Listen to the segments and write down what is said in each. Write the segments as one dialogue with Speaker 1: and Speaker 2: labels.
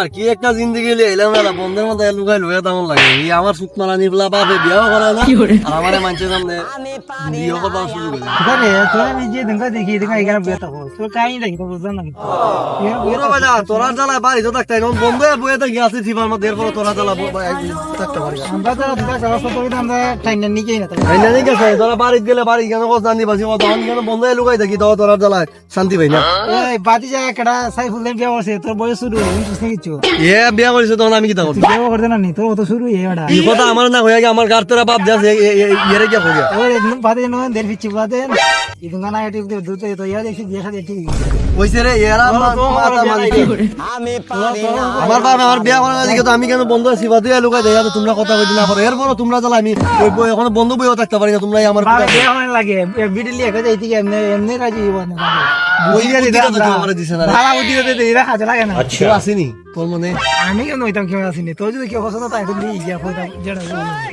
Speaker 1: আর কি একটা জিন্দগি লিয়ে এলাম না বন্ধের মধ্যে লুকাই লুকাই তেমন লাগে। এই আমার সুত মারা নিপলা বাপে বিয়াও করে না আর আমারে মানছে সামনে বিয়ে করবার শুরু করে
Speaker 2: আরে তোরা নিজে দেখা দেখি দেখা এখানে বিয়ে থাকো তোর কাহিনী দেখি তো বুঝলাম না
Speaker 1: পুরো বাজা তোরার জ্বালায় বাড়ি তো থাকতে এখন বন্ধু বয়ে থাকি আছে সিফার মধ্যে এরপর তোরা জ্বালা থাকতে পারি
Speaker 2: আমরা তো দুটা ব্যবস্থা করি আমরা টাইম নিকেই না তাই
Speaker 1: এই না ঠিক আছে তোরা বাড়িতে গেলে বাড়ি কেন কথা জানি বাসি তখন কেন বন্ধ লুকাই থাকি তো তোরার জ্বালায় শান্তি পাই না।
Speaker 2: এই বাতি জায়গা কেডা সাইফুল বিয়ে করছে তোর বয়স শুরু ইন্টারেস্ট কিছু
Speaker 1: এ বিয়া করেছে তখন আমি কি তা করব
Speaker 2: বিয়ে করতে না নি তোর তো শুরু এই ওটা
Speaker 1: এই কথা আমার না হয়ে গিয়ে আমার গার তোরা বাপ যাচ্ছে ইয়ে গিয়া হয়ে গিয়া
Speaker 2: একদম বাতি জানো দের পিচ্ছি বাতে এই না এটি দুটো তো ইয়া দেখছি বিয়ে সাথে ঠিক
Speaker 1: কইছে রে এরা আমার মাথা মারিছে আমার বাবা আমার বিয়া করার দিকে তো আমি কেন বন্ধ আছি দিয়ে তোমরা কথা কইতে না পারো এরপরও তোমরা জ্বালা আমি ওই এখন বন্ধ বইও থাকতে পারি না তোমরা আমার
Speaker 2: লাগে লিয়ে এমনি এমনি রাজি না
Speaker 1: মনে?
Speaker 2: আমি কেন হইতাম কেউ আসিনি? তোর যদি কেউ তাই গিয়া যেটা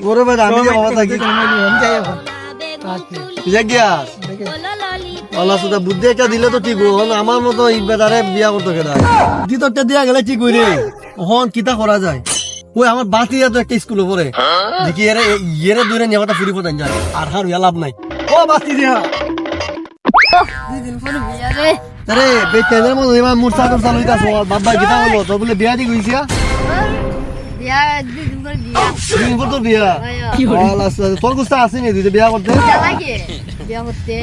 Speaker 1: ওরে ভাই আমি বাবা থাকি।
Speaker 2: যাই এখন। আচ্ছা
Speaker 1: আল্লাহ সুদা বুদ্ধি একটা দিলে তো ঠিক হন আমার মতো এই বিয়া করতে তো দিয়া গেলে ঠিক হইরে হন কিতা করা যায়? ওই আমার বাতি তো একটা স্কুলে পড়ে। দেখি এরে এরে দূরে নিয়ে কথা ফুরি পড়ান যায়। আর হার লাভ নাই। ও বাতি দিয়া।
Speaker 3: দুদিন পরে বিয়া রে
Speaker 1: আরে বে মতো এবার মুরসা টুরসা লইতাছ বাবা কিতা হলো তো বলে বিয়া দি কইছিয়া
Speaker 3: বিয়া দুদিন পরে বিয়া?
Speaker 1: দিন পর বিয়া আল্লাহ সুদা, তোর গুস্তা আসেনি তুই যে বিয়া করতে?
Speaker 3: লাগে? বিয়া করতে?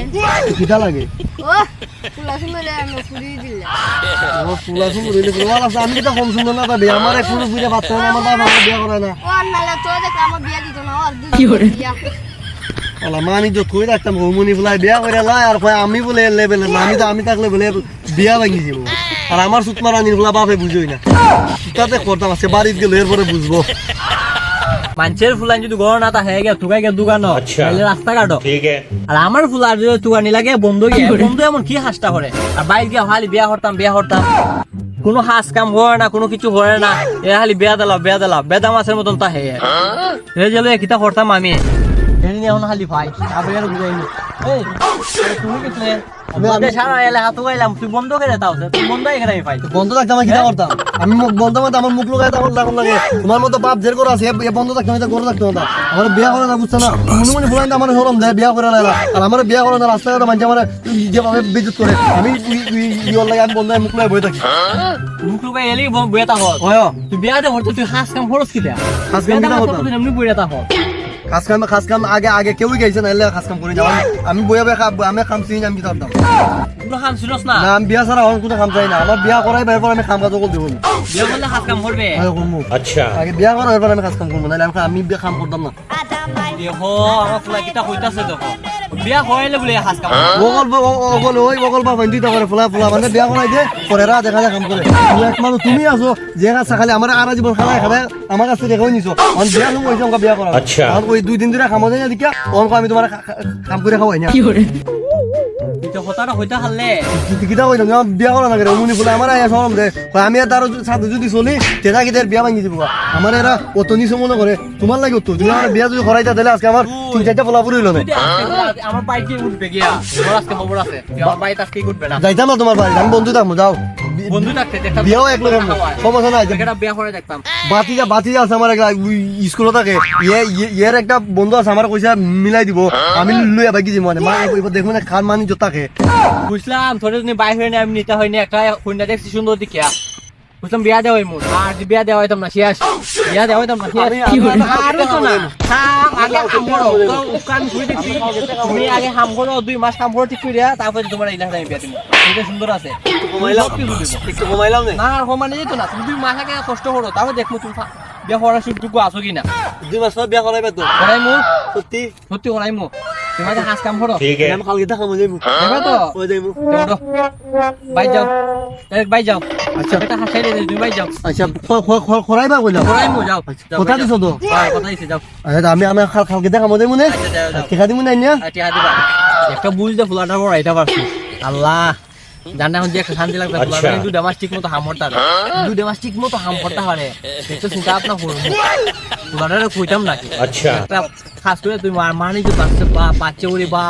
Speaker 1: কিতা লাগে?
Speaker 3: ও ফুলা সুন্দর আমি ফুরি দিলাম।
Speaker 1: আমার ফুলা সুন্দর হইলে কোনো আলাদা আমি কিতা কম সুন্দর না তবে আমার কোনো বুঝে পাচ্ছে আমার বাবা বিয়া করে না।
Speaker 3: ও নালে তো দেখ বিয়া দিত না আর দুদিন বিয়া।
Speaker 1: আমি তো কই রাখতাম হরমোনি বলে বিয়া করে লাই আর কয় আমি বলে লেভেলে আমি তো আমি থাকলে বলে বিয়া ভাঙি দিব। আর আমার সুতমা রানীর বলে বাপে বুঝোই না। তাতে করতাম আছে বাড়িতে গেলে এরপরে বুঝব।
Speaker 4: মানুষের ফুলান যদি গড় না থাকে গিয়া তুকাই গিয়া দোকান আচ্ছা। তাহলে রাস্তা কাটো আর আমার ফুলার যদি তুকানি লাগে বন্ধু গিয়ে বন্ধু এমন কি হাসটা করে? আর বাইর গিয়া হালি বিয়া হরতাম বিয়া হরতাম কোনো হাস কাম হয় না কোনো কিছু হয় না। এ হালি বেয়া দিলা বেয়া দিলা বেদা মাছের মতন তা হে হে যে কিতা হরতাম আমি। এদিন এখন খালি ভাই। তারপরে আর বুঝাইনি এই তুমি কিছু আমি আমি সারা এলাকা তো গাইলাম তুই বন্ধ করে দাও তুই বন্ধ
Speaker 1: আমি কিটা করতাম আমি মুখ বন্ধ মতো আমার মুখ লগাই তখন লাগুন লাগে তোমার মতো বাপ জের করে আছে এ বন্ধ থাকতাম এটা করে থাকতাম না। আমার বিয়া করে না বুঝছে না? মনে মনে আমার দেয় বিয়া করে আর আমার বিয়া করে না আমার যেভাবে বিদ্যুৎ করে। আমি ইয়র লাগে আমি বন্ধ মুখ লগাই বই থাকি।
Speaker 4: মুখ লুকাই এলি বইয়া তা হল
Speaker 1: হয়।
Speaker 4: তুই বিয়া দে হরতে তুই হাস কাম খরচ
Speaker 1: কাম কিটা করতাম?
Speaker 4: তুই এমনি বইয়া তা হল
Speaker 1: খাস খাম আগে আগে কেউই গেছে না এলে খাস করে যাওয়া আমি বইয়া বেখা আমি খাম চিনি আমি কিতাব দাম।
Speaker 4: পুরো খাম ছিলস না?
Speaker 1: না আমি বিয়া ছাড়া হল কোনো খাম চাই না। আমার বিয়া করাই বের পর আমি খাম কাজ করব
Speaker 4: বিয়া করলে খাস খাম হ্যাঁ, করবে।
Speaker 5: আচ্ছা।
Speaker 1: আগে বিয়া করার পর আমি খাস খাম করব না আমি আমি বিয়া খাম করতাম না।
Speaker 4: দেখো আমার ফুলা কিতা দেখো। বিয়া হইলে বলে হাস কাম
Speaker 1: বগল বগল ওই বগল বা বন্ধু করে ফুলা ফুলা মানে বিয়া করাই দে পরে রা দেখা যায় কাম করে। তুমি এক তুমি আছো যে কাজ খালি আমার আরা জীবন খালাই খালাই আমার কাছে দেখাই নিছো? অন বিয়া তুমি ওইসব বিয়া করা
Speaker 5: আচ্ছা।
Speaker 1: ওই দুই দিন ধরে খামো যায় না দেখিয়া আমি তোমার কাম করে খাওয়াই না।
Speaker 4: কথাটা হইতা হারলে।
Speaker 1: কিতা কইতাম যে বিয়া করা লাগে ফুলা আমার আয়া সরম দে। আমি আর তার সাথে যদি চলি তেজা কি তার বিয়া ভাঙি দিব। আমার এরা অত নিচে মনে করে তোমার লাগে তো তুমি আমার বিয়া যদি করাইতা দিলে আজকে আমার তিন চারটা ফলা পুরি হলো না
Speaker 4: আমার বাইক উঠবে গিয়া? আজকে খবর আছে। আমার বাইক আজকে উঠবে না?
Speaker 1: যাইতাম না তোমার বাড়ি আমি বন্ধু থাকব যাও।
Speaker 4: বন্ধু থাকতে দেখতাম
Speaker 1: বিয়াও এক লোক সমস্যা নাই
Speaker 4: এটা বিয়া করে দেখতাম।
Speaker 1: বাতিজা বাতিজা আছে আমার একটা স্কুলে থাকে। ইয়ে ইয়ে- একটা বন্ধু আছে আমার কইসা মিলাই দিব। আমি লই আবার মানে মা এবার দেখুন খান মানি জোতাকে
Speaker 4: বুঝলাম তোরে তুমি বাইক হয়নি আমি নিতে হয়নি একটা কন্যা দেখছি সুন্দর দেখিয়া বুঝলাম বিয়া দেওয়া মন আর বিয়া দেওয়া হইতাম না শেষ বিয়া দেওয়া হইতাম না শেষ আর হইতো না আগে হাম করো তো উকান ঘুরে দেখছি। তুমি আগে হাম করো দুই মাস হাম করো ঠিক করে তারপরে তোমার এই আমি বিয়া এটা সুন্দর আছে।
Speaker 1: কমাইলাম একটু কমাইলাম না।
Speaker 4: আর তুমি দুই আছো কিনা।
Speaker 1: দুই মাস পর বিয়া করাইবে তো।
Speaker 4: করাইমু। কাম করো।
Speaker 1: আমি কালকে
Speaker 4: দেখা
Speaker 1: মজে যাইবো
Speaker 4: যাবে বাই যাও। এক বাই যাও।
Speaker 1: আচ্ছা।
Speaker 4: এটা দুই বাই যাও।
Speaker 1: আচ্ছা খরাইবা
Speaker 4: কইলা খরাইমু যাও। আচ্ছা,
Speaker 1: কথা দিছো তো?
Speaker 4: হ্যাঁ, কথা দিছে যাও।
Speaker 1: আচ্ছা আমি আমি কালকে দেখা মজে যাইবো না। ঠিকা দিমু না না
Speaker 4: ঠিকা একটা বুঝ দে ফুলাটা বড় এটা পারছি। আল্লাহ। জানা এখন যে একটা শান্তি লাগবে দুটা মাস ঠিক মতো হাম হরতা দুটা মাস ঠিক মতো হাম হরতা একটু চিন্তা ভাবনা করব তোমার কইতাম নাকি? একটা খাস করে তুই মানি যে বাচ্চা বা বাচ্চা উড়ি বা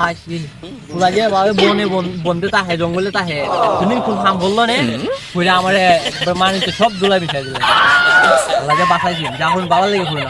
Speaker 4: পুরা যে ভাবে বনে বন- বনতে তাহে জঙ্গলে তাহে তুমি কোন হাম বলল নে? কইরা আমারে মানি তো সব দোলা বিছাই দিলে। বাঁচাইছি যা এখন বাবার লেগে ফুলে